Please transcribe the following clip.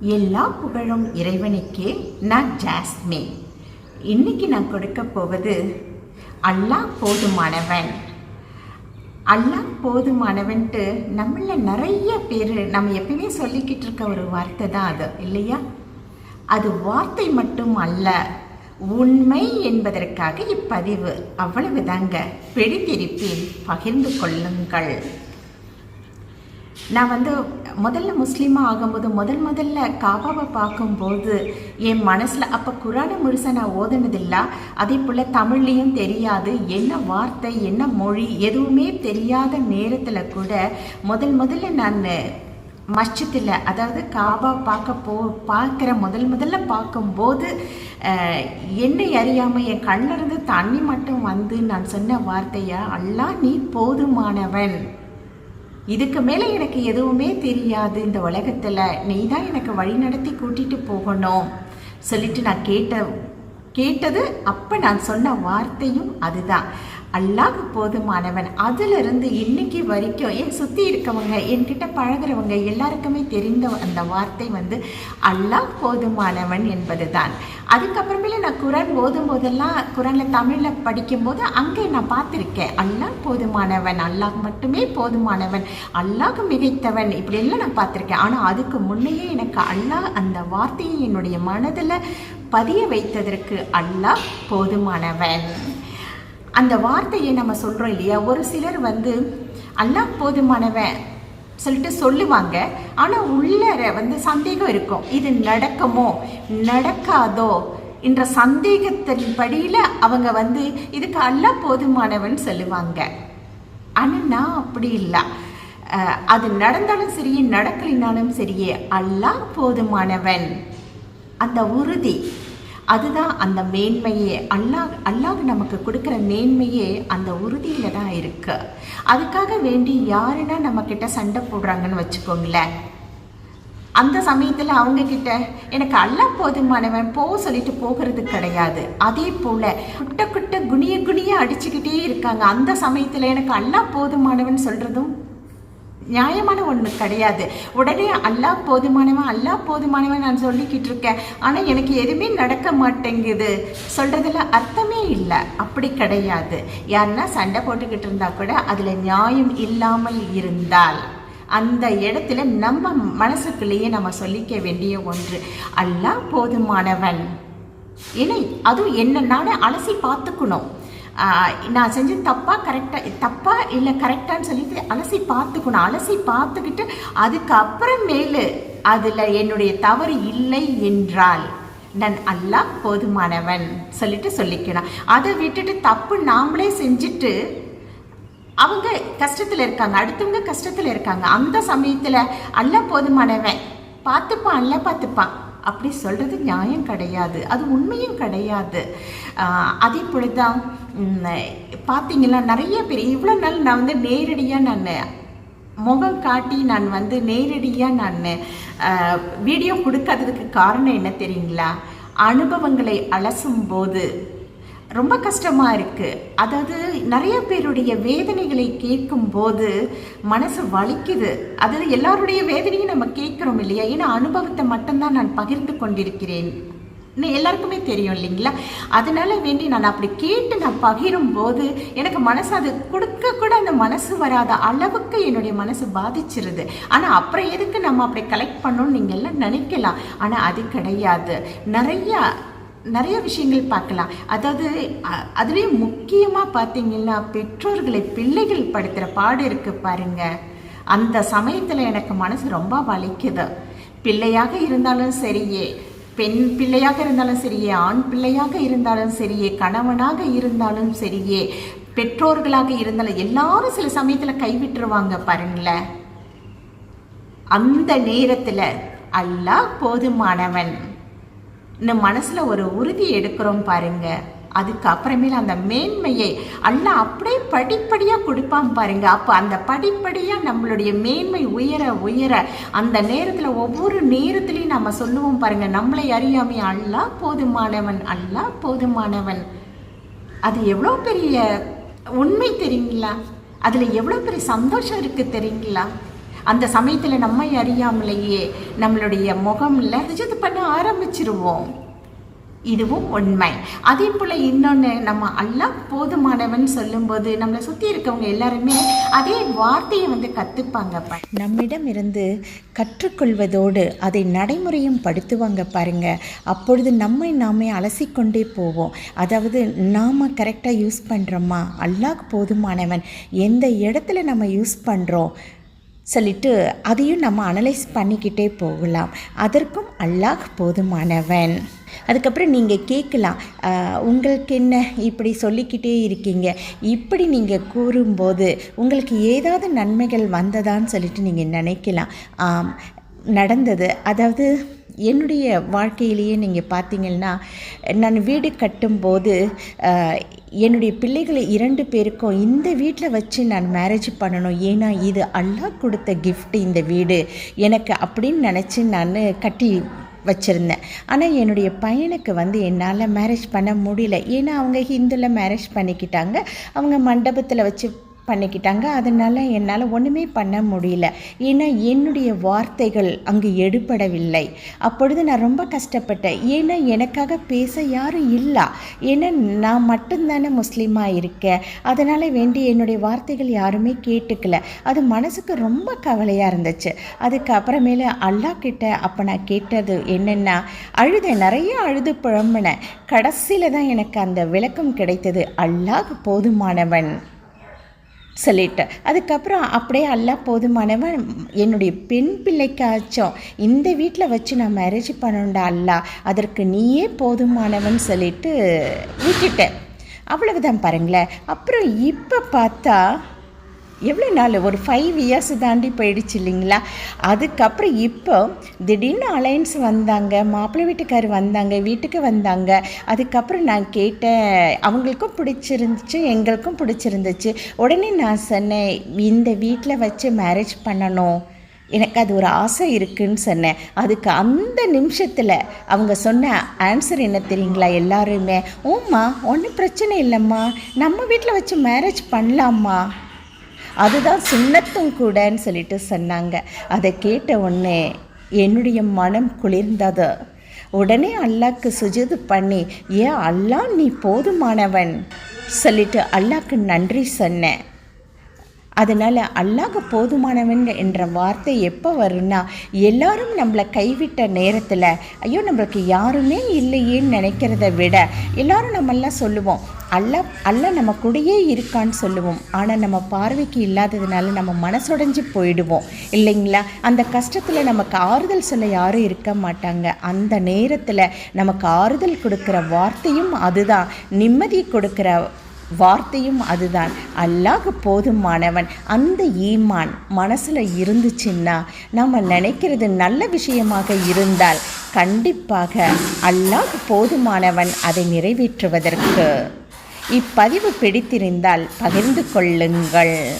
எல்லா புகழும் இறைவனுக்கே. நான் ஜாஸ்மின். இன்னைக்கு நான் கொடுக்க போவது அல்லாஹ் போதுமானவன். அல்லாஹ் போதுமானவன்ட்டு நம்மள நிறைய பேர் நம்ம எப்பயுமே சொல்லிக்கிட்டு இருக்க ஒரு வார்த்தை தான் அது இல்லையா? அது வார்த்தை மட்டும் அல்ல உண்மை என்பதற்காக இப்பதிவு. அவ்வளவுதாங்க. பிடித்திருப்பேன் பகிர்ந்து கொள்ளுங்கள். நான் வந்து முதல்ல முஸ்லீமாக ஆகும்போது முதல் முதல்ல காபாவை பார்க்கும்போது என் மனசில் அப்போ குரானை முழுசா நான் ஓதுனதில்ல. அதே போல் தமிழ்லேயும் தெரியாது. என்ன வார்த்தை என்ன மொழி எதுவுமே தெரியாத நேரத்தில் கூட முதல் முதல்ல நான் மஸ்ஜித்தில் அதாவது காபா பார்க்க போ பார்க்குற முதல் முதல்ல பார்க்கும்போது என்னை அறியாமல் என் கண்ணிலிருந்து தண்ணி மட்டும் வந்து நான் சொன்ன வார்த்தையா அல்லாஹ் நீ போதுமானவன். இதுக்கு மேலே எனக்கு எதுவுமே தெரியாது. இந்த உலகத்தில் நீ தான் எனக்கு வழி நடத்தி கூட்டிகிட்டு போகணும். சொல்லிட்டு நான் கேட்ட கேட்டது அப்போ நான் சொன்ன வார்த்தையும் அதுதான். அல்லாஹ் போதுமானவன். அதிலிருந்து இன்னைக்கு வரைக்கும் என் சுற்றி இருக்கவங்க என்கிட்ட பழகுறவங்க எல்லாருக்குமே தெரிந்த அந்த வார்த்தை வந்து அல்லாஹ் போதுமானவன் என்பது தான் அதுக்கப்புறமேல நான் குரான் ஓதும் போதெல்லாம் குரானில் தமிழில் படிக்கும்போது அங்கே நான் பார்த்துருக்கேன். அல்லாஹ் போதுமானவன் அல்லாஹ் மட்டுமே போதுமானவன் அல்லாஹ் மிகைத்தவன் இப்படியெல்லாம் நான் பார்த்துருக்கேன். ஆனால் அதுக்கு முன்னையே எனக்கு அல்லாஹ் அந்த வார்த்தையை என்னுடைய மனதில் பதிய வைத்ததற்கு அல்லாஹ் போதுமானவன். அந்த வார்த்தையை நம்ம சொல்கிறோம் இல்லையா? ஒரு சிலர் வந்து அல்லாஹ் போதுமானவன் சொல்லிட்டு சொல்லுவாங்க. ஆனால் உள்ளர வந்து சந்தேகம் இருக்கும். இது நடக்குமோ? நடக்காதோ? என்ற சந்தேகத்தின் படியில் அவங்க வந்து இதுக்கு அல்லாஹ் போதுமானவன் சொல்லுவாங்க. ஆனால் நான் அப்படி இல்லை. அது நடந்தாலும் சரியே நடக்கலினாலும் சரியே அல்லாஹ் போதுமானவன். அந்த உறுதி. அதுதான் அந்த மேன்மையே. அல்லாஹ் அல்லாஹ் நமக்கு கொடுக்குற மேன்மையே அந்த உறுதியில தான் இருக்கு. அதுக்காக வேண்டி யாருன்னா நம்ம கிட்ட சண்டை போடுறாங்கன்னு வச்சுக்கோங்களேன். அந்த சமயத்தில் அவங்க கிட்ட எனக்கு அல்லா போதுமானவன் போ சொல்லிட்டு போகிறது கிடையாது. அதே போல குட்ட குட்ட குனிய குனிய அடிச்சுக்கிட்டே இருக்காங்க. அந்த சமயத்தில் எனக்கு அல்லாஹ் போதுமானவன் சொல்றதும் நியாயமான ஒன்று கிடையாது. உடனே அல்லாஹ் போதுமானவன் அல்லாஹ் போதுமானவன் நான் சொல்லிக்கிட்டு இருக்கேன். ஆனால் எனக்கு எதுவுமே நடக்க மாட்டேங்குது. சொல்கிறதுல அர்த்தமே இல்லை. அப்படி கிடையாது. யாருன்னா சண்டை போட்டுக்கிட்டு இருந்தால் கூட அதில் நியாயம் இல்லாமல் இருந்தால். அந்த இடத்துல நம்ம மனசுக்குள்ளேயே நம்ம சொல்லிக்க வேண்டிய ஒன்று. அல்லாஹ் போதுமானவன். ஏன்னா அதுவும் என்ன நானே அலசி பார்த்துக்கணும். நான் செஞ்சு தப்பாக கரெக்டாக தப்பாக இல்லை கரெக்டான்னு சொல்லிட்டு அலசி பார்த்துக்கணும். அலசி பார்த்துக்கிட்டு அதுக்கப்புறமேலு அதில் என்னுடைய தவறு இல்லை என்றால் நான் அல்லாஹ் போதுமானவன் சொல்லிட்டு சொல்லிக்கணும். அதை விட்டுட்டு தப்பு நாமளே செஞ்சுட்டு அவங்க கஷ்டத்தில் இருக்காங்க அடுத்தவங்க கஷ்டத்தில் இருக்காங்க. அந்த சமயத்தில் அல்ல போதுமானவன் பார்த்துப்பான் அல்ல பார்த்துப்பான். அப்படி சொல்கிறது நியாயம் கிடையாது. அது உண்மையும் கிடையாது. அதே போல தான் பார்த்தீங்களா நிறைய பேர் இவ்வளோ நாள் நான் வந்து நேரடியாக நான் முகம் காட்டி நான் வந்து நேரடியாக நான் வீடியோ கொடுக்காததுக்கு காரணம் என்ன தெரியுங்களா? அனுபவங்களை அலசும் போது ரொம்ப கஷ்டமாக இருக்குது அதாவது நிறைய பேருடைய வேதனைகளை கேட்கும்போது மனசு வலிக்குது. அதாவது எல்லாருடைய வேதனையும் நம்ம கேட்குறோம் இல்லையா? ஏன்னா அனுபவத்தை மட்டும்தான் நான் பகிர்ந்து கொண்டிருக்கிறேன். எல்லாருக்குமே தெரியும் இல்லைங்களா? அதனால வேண்டி நான் அப்படி கேட்டு நான் பகிரும் போது எனக்கு மனசு அது கொடுக்க கூட அந்த மனசு வராத அளவுக்கு என்னுடைய மனசு பாதிச்சிருது. ஆனால் அப்புறம் எதுக்கு நம்ம அப்படி கலெக்ட் பண்ணணும்னு நீங்கள் எல்லாம் நினைக்கலாம். ஆனால் அது கிடையாது. நிறையா நிறைய விஷயங்கள் பார்க்கலாம். அதாவது அதுலேயும் முக்கியமாக பார்த்தீங்கன்னா பெற்றோர்களை பிள்ளைகள் படுத்துகிற பாடு இருக்கு பாருங்க. அந்த சமயத்தில் எனக்கு மனசு ரொம்ப வலிக்குது. பிள்ளையாக இருந்தாலும் சரியே. பெண் பிள்ளையாக இருந்தாலும் சரியே ஆண் பிள்ளையாக இருந்தாலும் சரியே கணவனாக இருந்தாலும் சரியே பெற்றோர்களாக இருந்தாலும் எல்லாரும் சில சமயத்தில் கைவிட்டுருவாங்க பாருங்களேன் அந்த நேரத்தில் அல்லாஹ் போதுமானவன். இந்த மனசில் ஒரு உறுதி எடுக்கிறோம் பாருங்கள் அதுக்கப்புறமேல அந்த மேன்மையை அல்லாஹ் அப்படியே படிப்படியாக கொடுப்பான் பாருங்க. அப்போ அந்த படிப்படியாக நம்மளுடைய மேன்மை உயர உயர அந்த நேரத்தில் ஒவ்வொரு நேரத்துலையும் நம்ம சொல்லுவோம் பாருங்க. நம்மளை அறியாமே அல்லா போதுமானவன் அல்லாஹ் போதுமானவன். அது எவ்வளோ பெரிய உண்மை தெரியுங்களா? அதில் எவ்வளோ பெரிய சந்தோஷம் இருக்குது தெரியுங்களா? அந்த சமயத்தில் நம்மை அறியாமலேயே நம்மளுடைய முகம் இல்லை பண்ண ஆரம்பிச்சிருவோம். இதுவும் உண்மை. அதே போல் இன்னொன்று நம்ம அல்லாஹ் போதுமானவன் சொல்லும்போது நம்மளை சுற்றி இருக்கவங்க எல்லாருமே அதே வார்த்தையை வந்து கற்றுப்பாங்க நம்மிடம் இருந்து கற்றுக்கொள்வதோடு அதை நடைமுறையும் படுத்துவாங்க பாருங்க. அப்பொழுது நம்மை நாமே அலசிக்கொண்டே போவோம். அதாவது நாம் கரெக்டாக யூஸ் பண்ணுறோமா அல்லாஹ் போதுமானவன். எந்த இடத்துல நம்ம யூஸ் பண்ணுறோம் சொல்லிட்டு அதையும் நம்ம அனலைஸ் பண்ணிக்கிட்டே போகலாம். அதற்கும் அல்லாஹ் போதுமானவன். அதுக்கப்புறம் நீங்கள் கேட்கலாம் உங்களுக்கு என்ன இப்படி சொல்லிக்கிட்டே இருக்கீங்க? இப்படி நீங்கள் கூறும்போது உங்களுக்கு ஏதாவது நன்மைகள் வந்ததான்னு சொல்லிட்டு நீங்கள் நினைக்கலாம். ஆம் நடந்தது. அதாவது என்னுடைய வாழ்க்கையிலேயே நீங்கள் பார்த்தீங்கன்னா நான் வீடு கட்டும்போது என்னுடைய பிள்ளைகளை இரண்டு பேருக்கும் இந்த வீட்டில் வச்சு நான் மேரேஜ் பண்ணணும். ஏன்னா இது அல்லாஹ் கொடுத்த கிஃப்ட் இந்த வீடு. எனக்கு அப்படின்னு நினச்சி நான் கட்டி வச்சுருந்தேன். ஆனால் என்னுடைய பையனுக்கு வந்து என்னால் மேரேஜ் பண்ண முடியல. ஏன்னா அவங்க ஹிந்துவில் மேரேஜ் பண்ணிக்கிட்டாங்க. அவங்க மண்டபத்தில் வச்சு பண்ணிக்கிட்டாங்க. அதனால் என்னால் ஒன்றுமே பண்ண முடியல. ஏன்னா என்னுடைய வார்த்தைகள் அங்கு எடுபடவில்லை. அப்பொழுது நான் ரொம்ப கஷ்டப்பட்டேன். ஏன்னா எனக்காக பேச யாரும் இல்லை. ஏன்னா நான் மட்டும்தானே முஸ்லீமாக இருக்கேன். அதனால் வேண்டி என்னுடைய வார்த்தைகள் யாருமே கேட்டுக்கல. அது மனசுக்கு ரொம்ப கவலையாக இருந்துச்சு. அதுக்கப்புறமேல அல்லா அல்லாஹ் கிட்ட அப்போ நான் கேட்டது என்னென்னா அழுத நிறைய அழுது புழம்பினேன் கடைசியில் தான் எனக்கு அந்த விளக்கம் கிடைத்தது அல்லாஹ் போதுமானவன். சொல்லிட்டு. அதுக்கப்புறம் அப்படியே அல்லாஹ் போதுமானவன் என்னுடைய பெண் பிள்ளைக்காச்சும் இந்த வீட்டில் வச்சு நான் மேரேஜ் பண்ணணுண்டா அல்லாஹ் அதற்கு நீயே போதுமானவன் சொல்லிட்டு விட்டுட்டேன். அவ்வளவுதான் பாருங்களேன். அப்புறம் இப்போ பார்த்தா எவ்வளோ நாள்? ஒரு ஃபைவ் இயர்ஸ் தாண்டி போயிடுச்சு இல்லைங்களா? அதுக்கப்புறம் இப்போ திடீர்னு அலையன்ஸ் வந்தாங்க மாப்பிள்ளை வீட்டுக்கார் வந்தாங்க வீட்டுக்கு வந்தாங்க. அதுக்கப்புறம் நான் கேட்டேன் அவங்களுக்கும் பிடிச்சிருந்துச்சு எங்களுக்கும் பிடிச்சிருந்துச்சு. உடனே நான் சொன்னேன் இந்த வீட்டில் வச்சு மேரேஜ் பண்ணணும். எனக்கு அது ஒரு ஆசை இருக்குன்னு சொன்னேன். அதுக்கு அந்த நிமிஷத்தில் அவங்க சொன்ன ஆன்சர் என்ன தெரியுங்களா எல்லாருமே? ஓம்மா ஒன்றும் பிரச்சனை இல்லைம்மா. நம்ம வீட்டில் வச்சு மேரேஜ் பண்ணலாம்மா. அதுதான் சுண்ணத்தும் கூடன்னு சொல்லிட்டு சொன்னாங்க. அதை கேட்ட உடனே என்னுடைய மனம் குளிர்ந்தது. உடனே அல்லாக்கு சுஜது பண்ணி ஏன் அல்லாஹ் நீ போதுமானவன் சொல்லிட்டு அல்லாக்கு நன்றி சொன்னேன். அதனால் அல்லாஹ் போதுமானவன் என்ற வார்த்தை எப்போ வரும்னா எல்லாரும் நம்மளை கைவிட்ட நேரத்தில் ஐயோ நம்மளுக்கு யாருமே இல்லையேன்னு நினைக்கிறத விட எல்லாரும் நம்மெல்லாம் சொல்லுவோம் அல்லா அல்ல நம்ம கூடயே இருக்கான்னு சொல்லுவோம். ஆனால் நம்ம பார்வைக்கு இல்லாததுனால நம்ம மனசுடைஞ்சு போயிடுவோம். இல்லைங்களா? அந்த கஷ்டத்தில் நமக்கு ஆறுதல் சொல்ல யாரும் இருக்க மாட்டாங்க. அந்த நேரத்தில் நமக்கு ஆறுதல் கொடுக்குற வார்த்தையும் அதுதான். நிம்மதி கொடுக்குற வார்த்தையும் அதுதான். அல்லாஹ் போதுமானவன். அந்த ஈமான் மனசில் இருந்துச்சுன்னா நம்ம நினைக்கிறது நல்ல விஷயமாக இருந்தால் கண்டிப்பாக அல்லாஹ் போதுமானவன் அதை நிறைவேற்றுவதற்கு. இப்பதிவு பிடித்திருந்தால் பகிர்ந்து கொள்ளுங்கள்.